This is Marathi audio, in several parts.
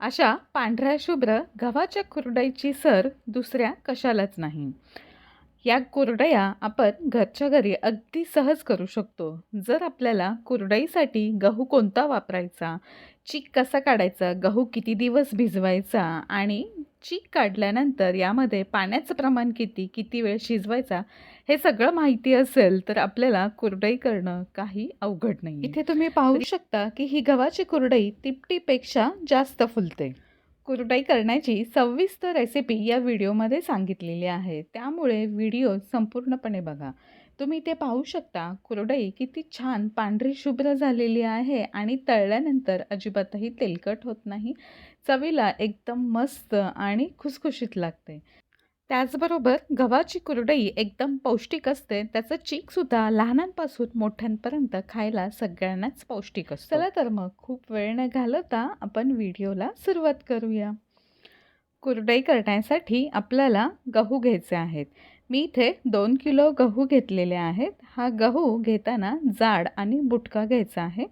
अशा पांढऱ्या शुभ्र गव्हाच्या कुरडईची सर दुसऱ्या कशालाच नाही. या कुरडया आपण घरच्या घरी अगदी सहज करू शकतो. जर आपल्याला कुरडईसाठी गहू कोणता वापरायचा? चीक कसा काढायचा? गहू किती दिवस भिजवायचा? आणि चीक काढल्यानंतर यामध्ये पाण्याचं प्रमाण किती? किती वेळ शिजवायचा? हे सगळं माहिती असेल तर आपल्याला कुरडई करणं काही अवघड नाही. इथे तुम्ही पाहू शकता की ही गव्हाची कुरडई तिपटीपेक्षा जास्त फुलते. कुरडई करण्याची सविस्तर रेसिपी या व्हिडिओमध्ये सांगितलेली आहे. त्यामुळे व्हिडिओ संपूर्णपणे बघा. तुम्ही ते पाहू शकता कुरडई किती छान पांढरी शुभ्र झालेली आहे आणि तळल्यानंतर अजिबातही तेलकट होत नाही. चवीला एकदम मस्त आणि खुसखुशीत लागते. त्याचबरोबर गव्हाची कुरडई एकदम पौष्टिक असते. त्याचं चीकसुद्धा लहानांपासून मोठ्यांपर्यंत खायला सगळ्यांनाच पौष्टिक असतं. चला तर मग खूप वेळ न घालवता आपण व्हिडिओला सुरुवात करूया. कुरडई करण्यासाठी आपल्याला गहू घ्यायचे आहेत. मी इथे दोन किलो गहू घेतलेले आहेत. हा गहू घेताना जाड आणि बुटका घ्यायचा आहे.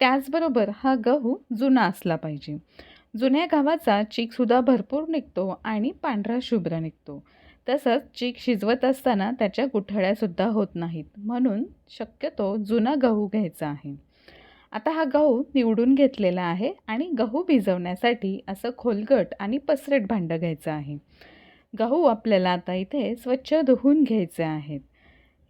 त्याचबरोबर हा गहू जुना असला पाहिजे. जुन्या गव्हाचा चीकसुद्धा भरपूर निघतो आणि पांढरा शुभ्र निघतो. तसंच चीक शिजवत असताना त्याच्या गुठळ्यासुद्धा होत नाहीत. म्हणून शक्यतो जुना गहू घ्यायचा आहे. आता हा गहू निवडून घेतलेला आहे आणि गहू भिजवण्यासाठी असं खोलगट आणि पसरट भांडं घ्यायचं आहे. गहू आपल्याला आता इथे स्वच्छ धुवून घ्यायचे आहेत.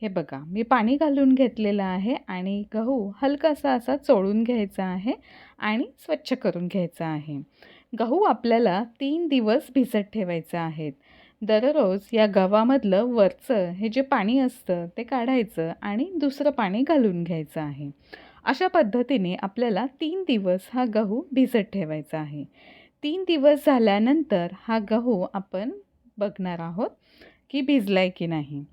हे बघा मी पाणी घालून घेतलेलं आहे आणि गहू हलकासा असा चोळून घ्यायचा आहे आणि स्वच्छ करून घ्यायचा आहे. गहू आपल्याला तीन दिवस भिजत ठेवायचा आहेत. दररोज या गव्हामधलं वरचं हे जे पाणी असतं ते काढायचं आणि दुसरं पाणी घालून घ्यायचं आहे. अशा पद्धतीने आपल्याला तीन दिवस हा गहू भिजत ठेवायचा आहे. तीन दिवस झाल्यानंतर हा गहू आपण बघणार आहोत की भिजलाय की नाही.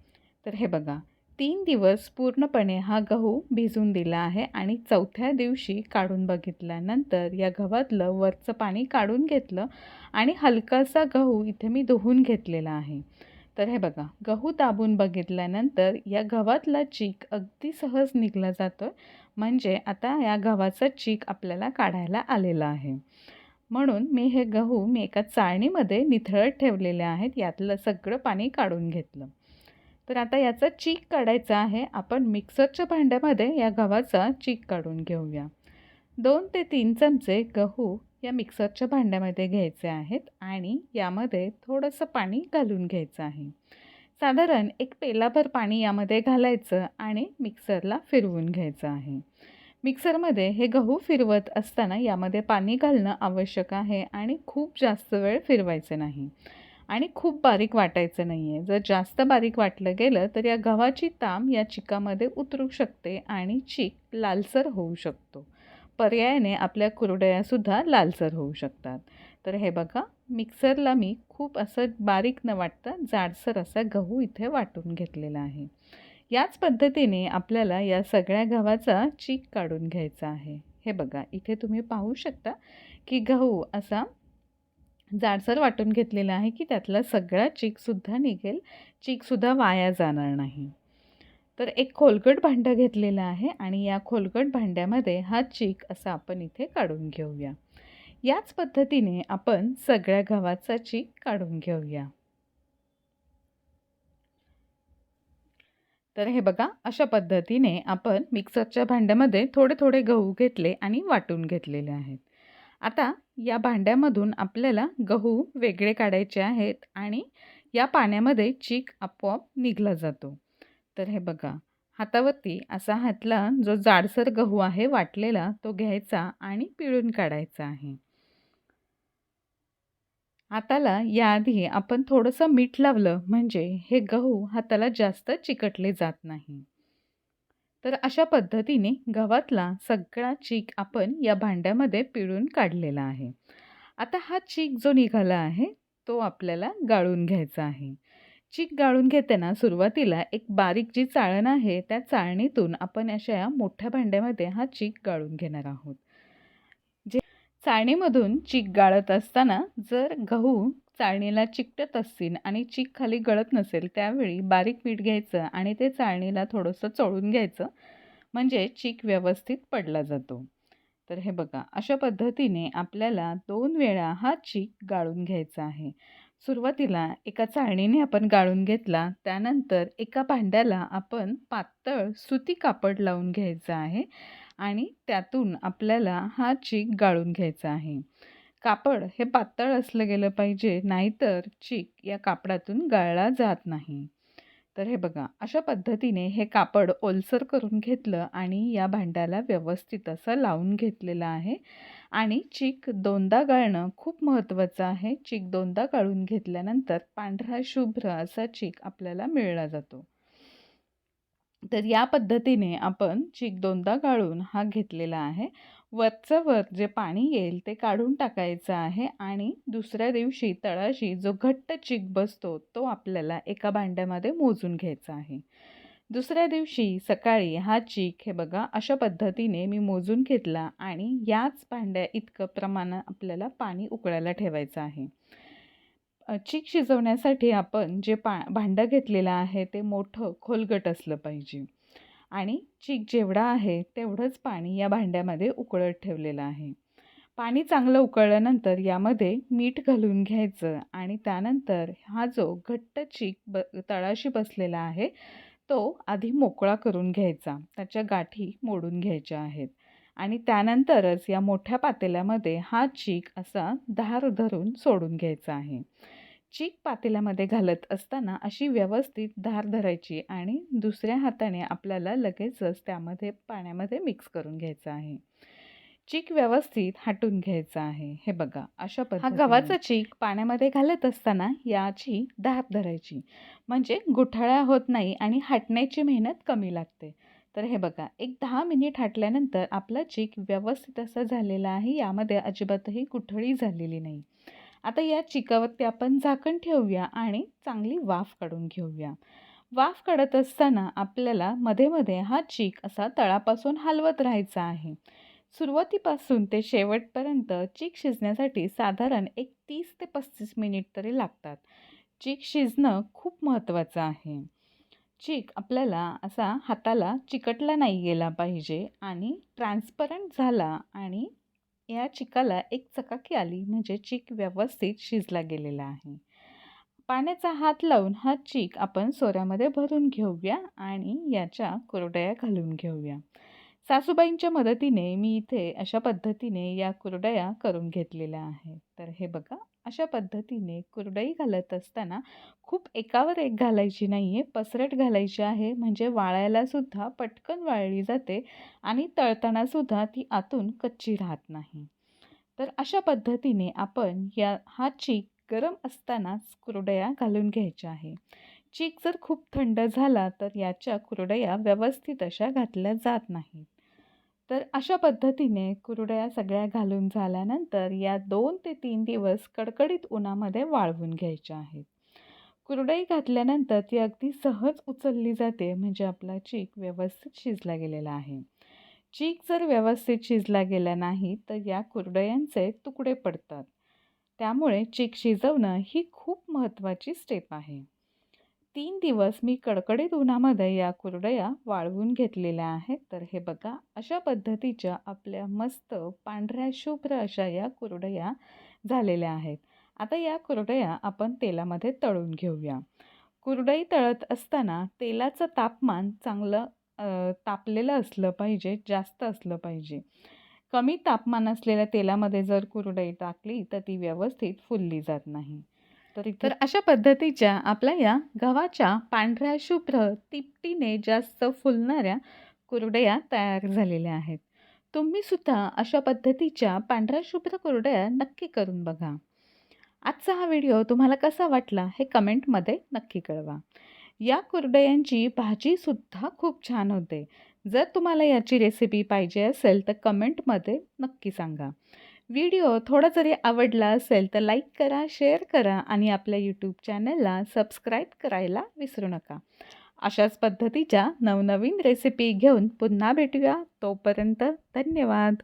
तर हे बघा तीन दिवस पूर्णपणे हा गहू भिजून दिला आहे आणि चौथ्या दिवशी काढून बघितल्यानंतर या गव्हातलं वरचं पाणी काढून घेतलं आणि हलकासा गहू इथे मी धुवून घेतलेला आहे. तर हे बघा गहू दाबून बघितल्यानंतर या गव्हातला चीक अगदी सहज निघला जातो म्हणजे आता या गव्हाचा चीक आपल्याला काढायला आलेला आहे. म्हणून मी हे गहू मी एका चाळणीमध्ये निथळत ठेवलेले आहेत. यातलं सगळं पाणी काढून घेतलं. तर आता याचा चीक काढायचा आहे. आपण मिक्सरच्या भांड्यामध्ये या गव्हाचा चीक काढून घेऊया. दोन ते तीन चमचे गहू या मिक्सरच्या भांड्यामध्ये घ्यायचे आहेत आणि यामध्ये थोडंसं पाणी घालून घ्यायचं आहे. साधारण एक पेलाभर पाणी यामध्ये घालायचं आणि मिक्सरला फिरवून घ्यायचं आहे. मिक्सरमध्ये हे गहू फिरवत असताना यामध्ये पाणी घालणं आवश्यक आहे आणि खूप जास्त वेळ फिरवायचं नाही. आणि खूप बारीक वाटायचं नाही आहे जर जास्त बारीक वाटलं गेलं तर या गव्हाची ताम या चिकामध्ये उतरू शकते आणि चीक लालसर होऊ शकतो. पर्यायाने आपल्या कुरडयासुद्धा लालसर होऊ शकतात. तर हे बघा मिक्सरला मी खूप असं बारीक न वाटता जाडसर असा गहू इथे वाटून घेतलेला आहे. याच पद्धतीने आपल्याला या सगळ्या गव्हाचा चीक काढून घ्यायचा आहे. हे बघा इथे तुम्ही पाहू शकता की गहू असा जाडसर वाटून घेतलेलं आहे की त्यातला सगळा चीकसुद्धा निघेल चीकसुद्धा वाया जाणार नाही. तर एक खोलगट भांडं घेतलेलं आहे आणि या खोलगट भांड्यामध्ये हा चीक असा आपण इथे काढून घेऊया. याच पद्धतीने आपण सगळ्या गव्हाचा चीक काढून घेऊया. तर हे बघा अशा पद्धतीने आपण मिक्सरच्या भांड्यामध्ये थोडे थोडे गहू घेतले आणि वाटून घेतलेले आहेत. आता या भांड्यामधून आपल्याला गहू वेगळे काढायचे आहेत आणि या पाण्यामध्ये चीक आपोआप निघला जातो. तर हे बघा हातावरती असा हातला जो जाडसर गहू आहे वाटलेला तो घ्यायचा आणि पिळून काढायचा आहे. हाताला याआधी आपण थोडंसं मीठ लावलं म्हणजे हे गहू हाताला जास्त चिकटले जात नाही. तर अशा पद्धतीने गव्हातला सगळा चीक आपण या भांड्यामध्ये पिळून काढलेला आहे. आता हा चीक जो निघाला आहे तो आपल्याला गाळून घ्यायचा आहे. चीक गाळून घेताना सुरुवातीला एक बारीक जी चाळण आहे त्या चाळणीतून आपण अशा मोठ्या भांड्यामध्ये हा चीक गाळून घेणार आहोत. जे चाळणीमधून चीक गाळत असताना जर गहू चाळणीला चिकटत असतील आणि चीक खाली गळत नसेल त्यावेळी बारीक मीठ घ्यायचं आणि ते चाळणीला थोडंसं चोळून घ्यायचं. म्हणजे चीक व्यवस्थित पडला जातो. तर हे बघा अशा पद्धतीने आपल्याला दोन वेळा हा चीक गाळून घ्यायचा आहे. सुरुवातीला एका चाळणीने आपण गाळून घेतला त्यानंतर एका भांड्याला आपण पातळ सुती कापड लावून घ्यायचं आहे आणि त्यातून आपल्याला हा चीक गाळून घ्यायचा आहे. कापड हे पातळ असलं गेलं पाहिजे नाहीतर चीक या कापडातून गाळला जात नाही. तर हे बघा अशा पद्धतीने हे कापड ओलसर करून घेतलं आणि या भांड्याला व्यवस्थित असं लावून घेतलेलं आहे. आणि चीक दोनदा गाळणं खूप महत्त्वाचं आहे. चीक दोनदा गाळून घेतल्यानंतर पांढरा शुभ्र असा चीक आपल्याला मिळला जातो. तर या पद्धतीने आपण चीक दोनदा गाळून हा घेतलेला आहे. वरचं वर जे पाणी येईल ते काढून टाकायचं आहे आणि दुसऱ्या दिवशी तळाशी जो घट्ट चिक बसतो तो आपल्याला एका भांड्यामध्ये मोजून घ्यायचा आहे. दुसऱ्या दिवशी सकाळी हा चीक हे बघा अशा पद्धतीने मी मोजून घेतला आणि याच भांड्या इतकं प्रमाण आपल्याला पाणी उकळायला ठेवायचं आहे. चीक शिजवण्यासाठी आपण जे पा भांडं घेतलेलं आहे ते मोठं खोलगट असलं पाहिजे. आणि चीक जेवढा आहे तेवढंच पाणी या भांड्यामध्ये उकळत ठेवलेलं आहे. पाणी चांगलं उकळल्यानंतर यामध्ये मीठ घालून घ्यायचं आणि त्यानंतर हा जो घट्ट चीक ब तळाशी बसलेला आहे तो आधी मोकळा करून घ्यायचा. त्याच्या गाठी मोडून घ्यायच्या आहेत. आणि त्यानंतरच या मोठ्या पातेल्यामध्ये हा चीक असा धार धरून सोडून घ्यायचा आहे. चीक पातेल्यामध्ये घालत असताना अशी व्यवस्थित धार धरायची आणि दुसऱ्या हाताने आपल्याला लगेचच त्यामध्ये पाण्यामध्ये मिक्स करून घ्यायचं आहे. चीक व्यवस्थित हाटून घ्यायचा आहे. हे बघा अशा हा गव्हाचा चीक पाण्यामध्ये घालत असताना याची धार धरायची. म्हणजे गुठाळ्या होत नाही आणि हाटण्याची मेहनत कमी लागते. तर हे बघा एक दहा मिनिट हाटल्यानंतर आपला चीक व्यवस्थित असा झालेला आहे. यामध्ये अजिबातही गुठळी झालेली नाही. आता या चिकावरती आपण झाकण ठेवूया आणि चांगली वाफ काढून घेऊया. वाफ काढत असताना आपल्याला मध्ये मध्ये हा चीक असा तळापासून हलवत राहायचा आहे. सुरुवातीपासून ते शेवटपर्यंत चीक शिजण्यासाठी साधारण एक तीस ते पस्तीस मिनिट तरी लागतात. चीक शिजणं खूप महत्त्वाचं आहे. चीक आपल्याला असा हाताला चिकटला नाही गेला पाहिजे आणि ट्रान्सपरंट झाला आणि या चिकाला एक चकाकी आली म्हणजे चीक व्यवस्थित शिजला गेलेला आहे. पाण्याचा हात लावून हा चीक आपण सोऱ्यामध्ये भरून घेऊया आणि याच्या कुरडया घालून घेऊया. सासूबाईंच्या मदतीने मी इथे अशा पद्धतीने या कुरडया करून घेतलेल्या आहेत. तर हे बघा. अशा पद्धतीने कुरडई घालत असताना खूप एकावर एक घालायची नाही आहे पसरट घालायची आहे. म्हणजे वाळायलासुद्धा पटकन वाळली जाते आणि तळतानासुद्धा ती आतून कच्ची राहत नाही. तर अशा पद्धतीने आपण या हा चीक गरम असतानाच कुरडया घालून घ्यायच्या आहे. चीक जर खूप थंड झाला तर याच्या कुरडया व्यवस्थित अशा घातल्या जात नाहीत. तर अशा पद्धतीने कुरड्या सगळ्या घालून झाल्यानंतर या दोन ते तीन दिवस कडकडीत उन्हामध्ये वाळवून घ्यायच्या आहेत. कुरडई घातल्यानंतर ती अगदी सहज उचलली जाते म्हणजे आपला चीक व्यवस्थित शिजला गेलेला आहे. चीक जर व्यवस्थित शिजला गेला नाही तर या कुरडयांचे तुकडे पडतात. त्यामुळे चीक शिजवणं ही खूप महत्त्वाची स्टेप आहे. तीन दिवस मी कडकडीत उन्हामध्ये या कुरडया वाळवून घेतलेल्या आहेत. तर हे बघा अशा पद्धतीच्या आपल्या मस्त पांढऱ्या शुभ्र अशा या कुरडया झालेल्या आहेत. आता या कुरडया आपण तेलामध्ये तळून घेऊया. कुरडई तळत असताना तेलाचं तापमान चांगलं तापलेलं असलं पाहिजे जास्त असलं पाहिजे. कमी तापमान असलेल्या तेलामध्ये जर कुरडई टाकली तर ती व्यवस्थित फुलली जात नाही. तर अशा पद्धतीच्या आपल्या या गव्हाच्या पांढऱ्या शुभ्र तिपटीने जास्त फुलणाऱ्या कुरडया तयार झालेल्या आहेत. तुम्हीसुद्धा अशा पद्धतीच्या पांढऱ्या शुभ्र कुरडया नक्की करून बघा. आजचा हा व्हिडिओ तुम्हाला कसा वाटला हे कमेंटमध्ये नक्की कळवा. या कुरडयांची भाजीसुद्धा खूप छान होते. जर तुम्हाला याची रेसिपी पाहिजे असेल तर कमेंटमध्ये नक्की सांगा. व्हिडिओ थोडा जरी आवडला असेल तर लाईक करा शेअर करा आणि आपल्या यूट्यूब चॅनलला सबस्क्राईब करायला विसरू नका. अशाच पद्धतीच्या नवनवीन रेसिपी घेऊन पुन्हा भेटूया. तोपर्यंत धन्यवाद.